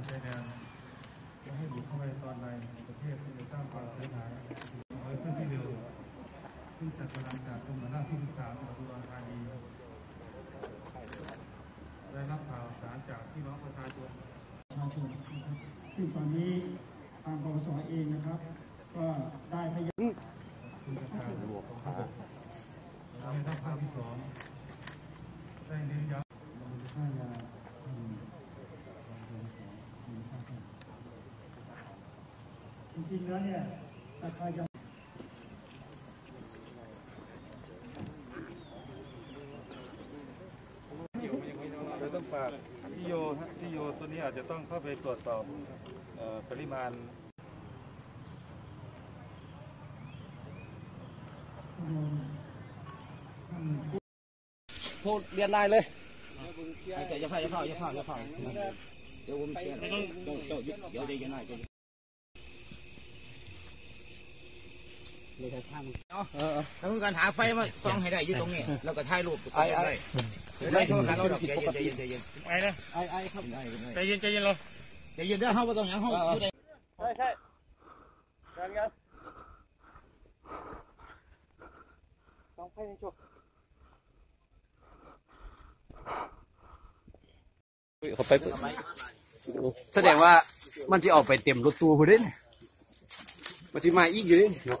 างชายแดนจะให้บุกเข้าไปตอนใดในประเทศที่จะสร้างความเสียหายน้อยขึ้นที่เร็วซึ่งจัดกำลังจากกรมหน้าที่ศึกษาของตุลาธานีได้รับข่าวสารจากพี่น้องประชาชนประชาชนซึ่งตอนนี้ทางปปสเองนะครับ ก็ได้พยายามคุณระธานทาภาพที่สองได้เน้นย้ำ จริงๆแล้วเนี่ยราคายาเราต้องฝากพี่โยฮะพี่โยตัวนี้อาจจะต้องเข้าไปตรวจสอบเอ่อปริมาณพูดเรียนได้เลยแต่อย่าพลาดอย่าพลาดอย่าพลาดอย่าพลาดเดี๋ยวผมเดี๋ยวเดี๋ยวเดี๋ยวเดี๋ยวเดี๋ยวหน่อย เดี๋ยวเลยข้างเออถ้าต้องการหาไฟมาส่องให้ได้อยู่ตรงนี้ แล้วก็ถ่ายรูปไอ้ไอ้ได้โทรหาเราดอกใจเย็นใจเย็นเย็นไอ้นะไอ้ไอ้ครับไอ้ใจเย็นใจเย็นเราใจเย็นเด้อเฮาบ่ต้องหยังเฮาอยู่ได้ใช่ใช่การงานต้องไฟในชคเขาไปแสดงว่ามันจะออกไปเต็มรถตู้พอดีมันจะมาอีกอยู่ดิเนาะ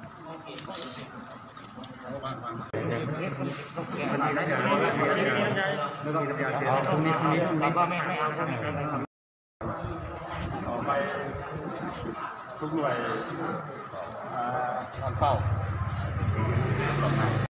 ไปทุกหน่วยทางเป้า